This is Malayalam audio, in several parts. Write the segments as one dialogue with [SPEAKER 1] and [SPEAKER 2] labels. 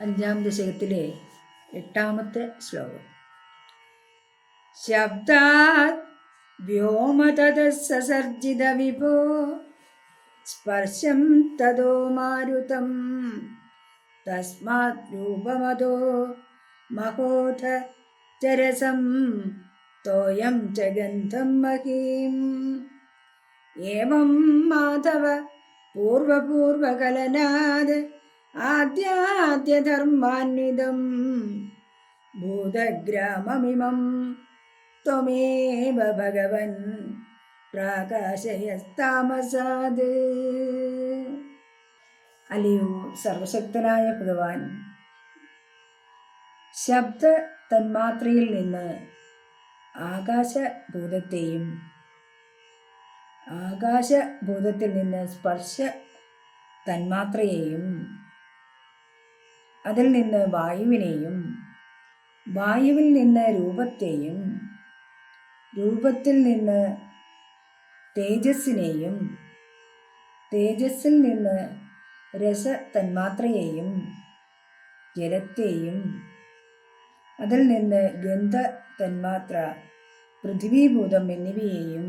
[SPEAKER 1] അഞ്ചാം ദശകത്തിലെ എട്ടാമത്തെ ശ്ലോകം. ശബ്ദാത് വ്യോമതദസർജിത വിഭോ സ്പർശം തതോ മാരുതം തസ്മാത് രൂപമതോ മഹോധ ചരസം തോയം ച ഗന്ധം മഹീം. ഏവം മാധവ പൂർവപൂർവകലനാത് ആദ്യാദ്യധർമാന്വിതം ഭൂതഗ്രാമമിമം ത്വമേവ ഭഗവൻ പ്രാകാശയസ്താമസാത്. അലിയോ സർവശക്തനായ ഭഗവാൻ. ശബ്ദ തന്മാത്രയിൽ നിന്ന് ആകാശഭൂതത്തെയും ആകാശഭൂതത്തിൽ നിന്ന് സ്പർശ തന്മാത്രയെയും അതിൽ നിന്ന് വായുവിനെയും വായുവിൽ നിന്ന് രൂപത്തെയും രൂപത്തിൽ നിന്ന് തേജസ്സിനെയും തേജസ്സിൽ നിന്ന് രസ തന്മാത്രയെയും ജലത്തെയും അതിൽ നിന്ന് ഗന്ധ തന്മാത്ര പൃഥ്വീഭൂതം എന്നിവയെയും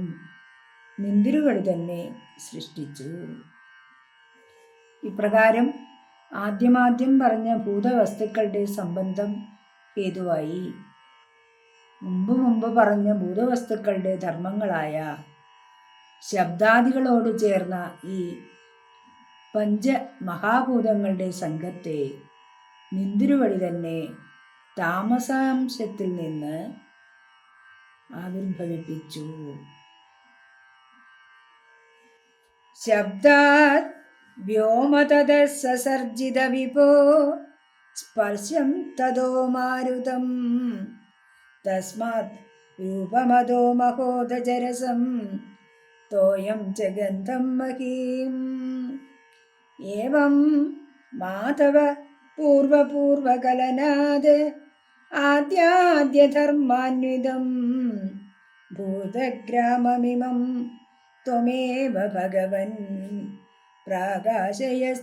[SPEAKER 1] നിന്തിരുകൾ തന്നെ സൃഷ്ടിച്ചു. ഇപ്രകാരം ആദ്യമാദ്യം പറഞ്ഞ ഭൂതവസ്തുക്കളുടെ സംബന്ധം ഹേതുവായി മുമ്പ് മുമ്പ് പറഞ്ഞ ഭൂതവസ്തുക്കളുടെ ധർമ്മങ്ങളായ ശബ്ദാദികളോട് ചേർന്ന ഈ പഞ്ച മഹാഭൂതങ്ങളുടെ സംഘത്തെ നിന്തിരുവഴി തന്നെ താമസാംശത്തിൽ നിന്ന് ആവിർഭവിപ്പിച്ചു. ശബ്ദാത് വ്യോമതദസർജിത വിഭോ സ്പർശം തതോ മാരുതം. തസ്മാത് രൂപമതോ മഹോദജരസം. തോയം ജഗന്ധം ഗന്ധം മഹീം. ഏവം മാധവ പൂർവപൂർവകലനാത് ആദ്യാദ്യധർമാന്വിതം. ഭൂതഗ്രാമമിമം ത്വമേവ ഭഗവൻ. പ്രാകാശയസ്താമസാത്